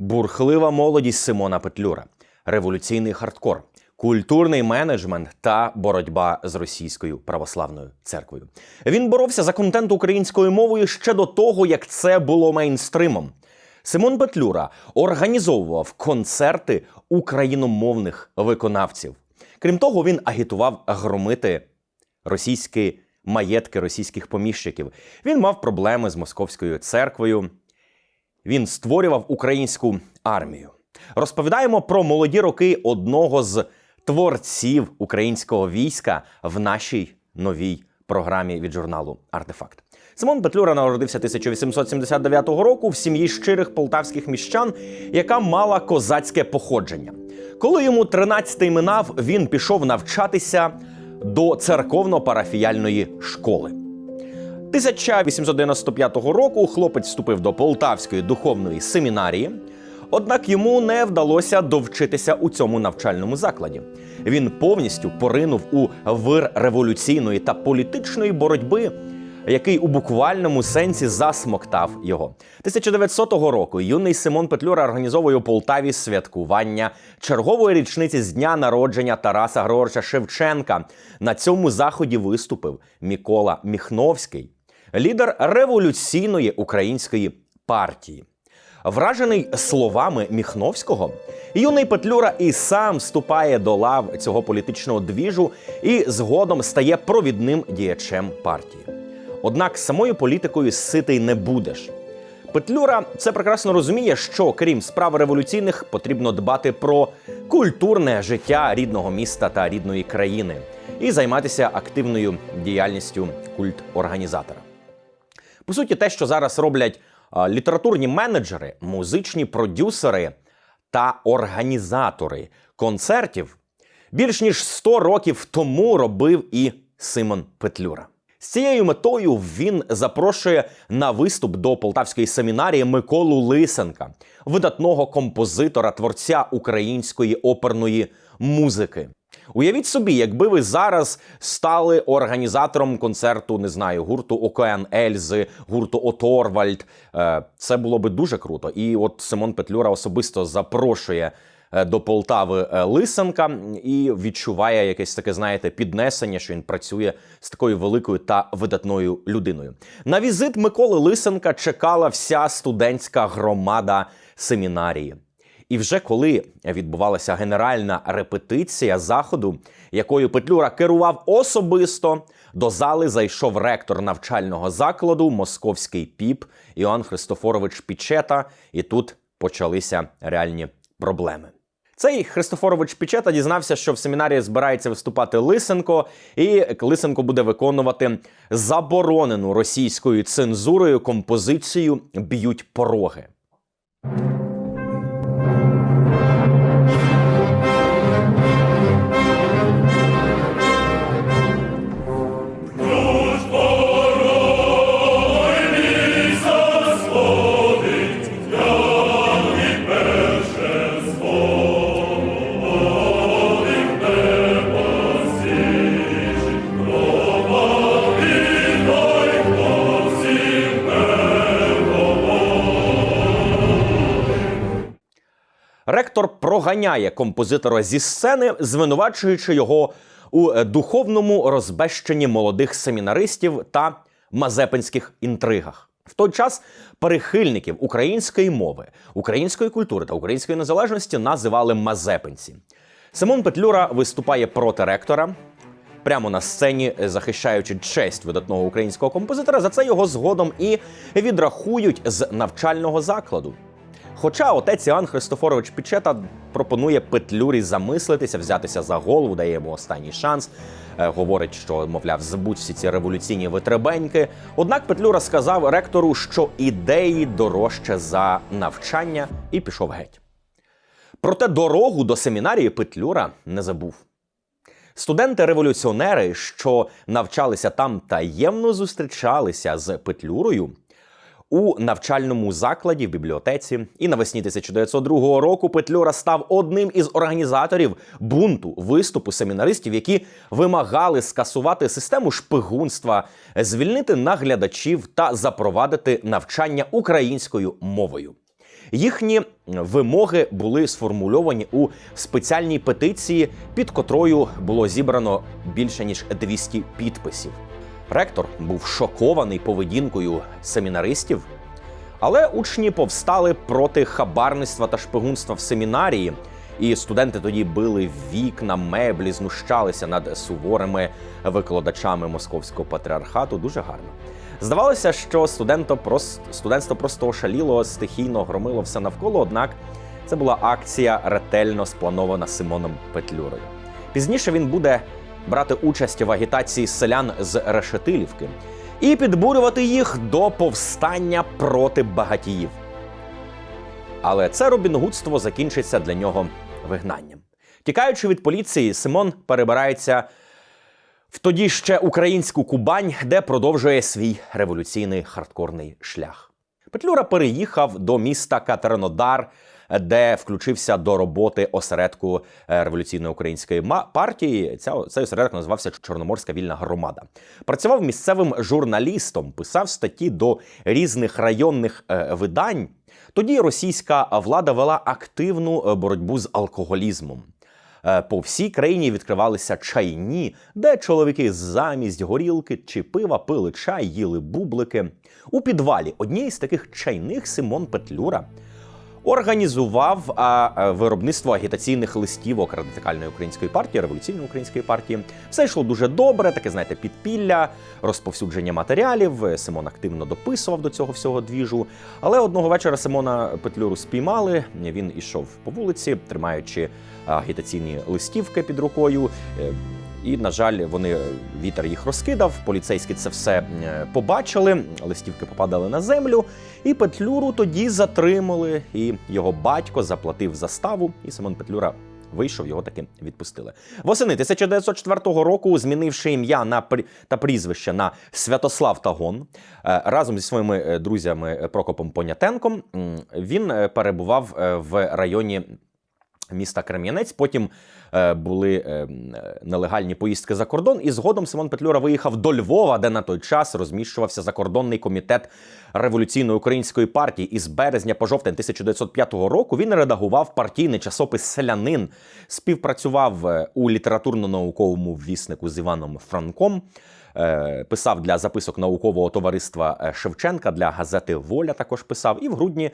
бурхлива молодість Симона Петлюра, революційний хардкор, культурний менеджмент та боротьба з російською православною церквою. Він боровся за контент українською мовою ще до того, як це було мейнстримом. Симон Петлюра організовував концерти україномовних виконавців. Крім того, він агітував громити російські маєтки російських поміщиків. Він мав проблеми з московською церквою. Він створював українську армію. Розповідаємо про молоді роки одного з творців українського війська в нашій новій програмі від журналу Артефакт. Симон Петлюра народився 1879 року в сім'ї щирих полтавських міщан, яка мала козацьке походження. Коли йому 13 минав, він пішов навчатися до церковно-парафіяльної школи. 1895 року хлопець вступив до Полтавської духовної семінарії, однак йому не вдалося довчитися у цьому навчальному закладі. Він повністю поринув у вир революційної та політичної боротьби, який у буквальному сенсі засмоктав його. 1900 року юний Симон Петлюра організовує у Полтаві святкування чергової річниці з дня народження Тараса Григоровича Шевченка. На цьому заході виступив Микола Міхновський, лідер революційної української партії. Вражений словами Міхновського, юний Петлюра і сам вступає до лав цього політичного двіжу і згодом стає провідним діячем партії. Однак самою політикою ситий не будеш. Петлюра це прекрасно розуміє, що крім справ революційних потрібно дбати про культурне життя рідного міста та рідної країни і займатися активною діяльністю культ-організатора. По суті, те, що зараз роблять літературні менеджери, музичні продюсери та організатори концертів, більш ніж 100 років тому робив і Симон Петлюра. З цією метою він запрошує на виступ до полтавської семінарії Миколу Лисенка, видатного композитора, творця української оперної музики. Уявіть собі, якби ви зараз стали організатором концерту, не знаю, гурту Океан Ельзи, гурту Оторвальд. Е, Це було би дуже круто. І от Симон Петлюра особисто запрошує е, до Полтави е, Лисенка і відчуває якесь таке, знаєте, піднесення, що він працює з такою великою та видатною людиною. На візит Миколи Лисенка чекала вся студентська громада семінарії. І вже коли відбувалася генеральна репетиція заходу, якою Петлюра керував особисто, до зали зайшов ректор навчального закладу, московський піп Іоанн Христофорович Пічета, і тут почалися реальні проблеми. Цей Христофорович Пічета дізнався, що в семінарії збирається виступати Лисенко, і Лисенко буде виконувати заборонену російською цензурою композицію Б'ють пороги. Проганяє композитора зі сцени, звинувачуючи його у е, духовному розбещенні молодих семінаристів та мазепинських інтригах. В той час перехильників української мови, української культури та української незалежності називали мазепинці. Симон Петлюра виступає проти ректора. Прямо на сцені, е, захищаючи честь видатного українського композитора, за це його згодом і відрахують з навчального закладу. Хоча отець Іоанн Христофорович Пічета пропонує Петлюрі замислитися, взятися за голову, дає йому останній шанс. е, Говорить, що, мовляв, забудь всі ці революційні витребеньки. Однак Петлюра сказав ректору, що ідеї дорожче за навчання, і пішов геть. Проте дорогу до семінарії Петлюра не забув. Студенти-революціонери, що навчалися там таємно зустрічалися з Петлюрою у навчальному закладі в бібліотеці. І навесні 1902 року Петлюра став одним із організаторів бунту виступу семінаристів, які вимагали скасувати систему шпигунства, звільнити наглядачів та запровадити навчання українською мовою. Їхні вимоги були сформульовані у спеціальній петиції, під котрою було зібрано більше ніж 200 підписів. Ректор був шокований поведінкою семінаристів, але учні повстали проти хабарництва та шпигунства в семінарії, і студенти тоді били вікна, меблі, знущалися над суворими викладачами московського патріархату. Дуже гарно. Здавалося, що студентство просто ошаліло, стихійно громило все навколо. Однак це була акція ретельно спланована Симоном Петлюрою. Пізніше він буде брати участь в агітації селян з Решетилівки і підбурювати їх до повстання проти багатіїв. Але це робінгудство закінчиться для нього вигнанням. Тікаючи від поліції, Симон перебирається в тоді ще українську Кубань, де продовжує свій революційний хардкорний шлях. Петлюра переїхав до міста Катеринодар, де включився до роботи осередку е, революційної української партії. Ця цей осередок називався Чорноморська вільна громада. Працював місцевим журналістом, писав статті до різних районних е, видань. Тоді російська влада вела активну е, боротьбу з алкоголізмом. По всій країні відкривалися чайні, де чоловіки замість горілки чи пива пили чай, їли бублики. У підвалі однієї з таких чайних Симон Петлюра організував а, виробництво агітаційних листівок радикальної української партії, революційної української партії. Все йшло дуже добре, таке, знаєте, підпілля, розповсюдження матеріалів. Симон активно дописував до цього всього двіжу. Але одного вечора Симона Петлюру спіймали. Він ішов по вулиці, тримаючи агітаційні листівки під рукою. Е, І, на жаль, вони вітер їх розкидав. Поліцейські це все е, побачили. Листівки попадали на землю, і Петлюру тоді затримали. І його батько заплатив заставу, і Симон Петлюра. Вийшов, його таки відпустили. Восени 1904 року, змінивши ім'я на та прізвище на Святослав Тагон, е, разом зі своїми е, друзями Прокопом Понятенком, він е, перебував е, в районі міста Крем'янець. Потім е, були е, е, нелегальні поїздки за кордон. І згодом Симон Петлюра виїхав до Львова, де на той час розміщувався закордонний комітет революційної української партії. І з березня по жовтень 1905 року він редагував партійний часопис Селянин, співпрацював е, у літературно-науковому ввіснику з Іваном Франком. е, Писав для записок наукового товариства Шевченка для газети Воля. Також писав. І в грудні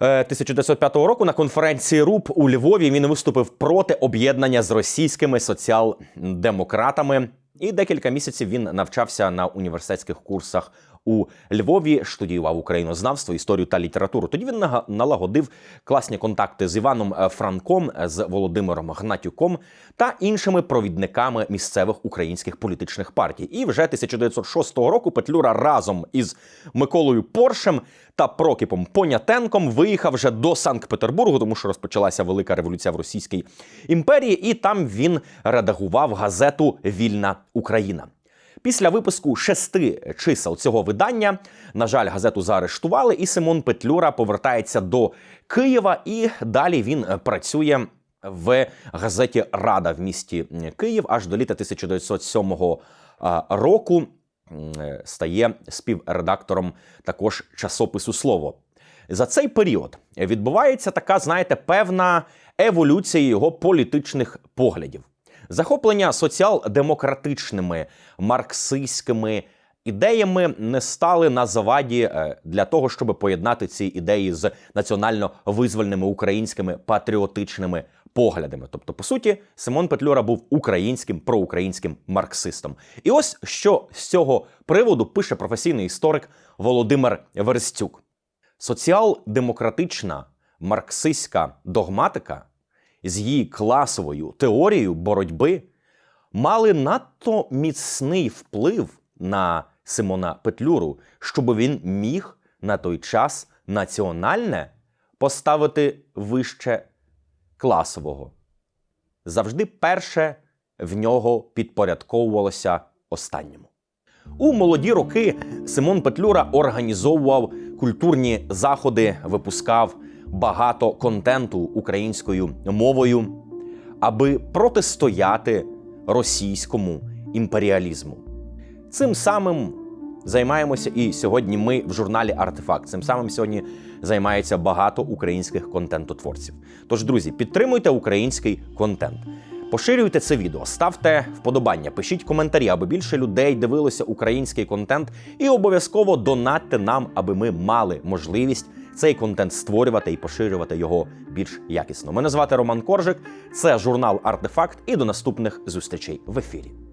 1905 року на конференції РУП у Львові він виступив проти об'єднання з російськими соціал-демократами. І декілька місяців він навчався на університетських курсах у Львові, студіював українознавство, історію та літературу. Тоді він налагодив класні контакти з Іваном е, Франком, е, з Володимиром Гнатюком та іншими провідниками місцевих українських політичних партій. І вже 1906 року Петлюра разом із Миколою Поршем та Прокіпом Понятенком виїхав вже до Санкт-Петербургу, тому що розпочалася велика революція в Російській імперії, і там він редагував газету Вільна Україна. Після випуску шести чисел цього видання, на жаль, газету заарештували, і Симон Петлюра повертається до Києва, і далі він е, працює в газеті Рада в місті Київ аж до літа 1907 а, року. е, Стає співредактором також часопису Слово. За цей період відбувається така, знаєте, певна еволюція його політичних поглядів. Захоплення соціал-демократичними марксистськими ідеями не стали на заваді е, для того, щоб поєднати ці ідеї з національно-визвольними українськими патріотичними поглядами. Тобто, по суті, Симон Петлюра був українським проукраїнським марксистом. І ось що з цього приводу пише професійний історик Володимир Верстюк. Соціал-демократична марксистська догматика з її класовою теорією боротьби мали надто міцний вплив на Симона Петлюру, щоб він міг на той час національне поставити вище класового. Завжди перше в нього підпорядковувалося останньому. У молоді роки Симон Петлюра організовував культурні заходи, випускав багато контенту українською мовою, аби протистояти російському імперіалізму. Цим самим займаємося і сьогодні ми в журналі Артефакт. Цим самим сьогодні займається багато українських контентотворців. Тож, друзі, підтримуйте український контент. Поширюйте це відео, ставте вподобання, пишіть коментарі, аби більше людей дивилося український контент, і обов'язково донатьте нам, аби ми мали можливість цей контент створювати і поширювати його більш якісно. Мене звати Роман Коржик, це журнал Артефакт, і до наступних зустрічей в ефірі.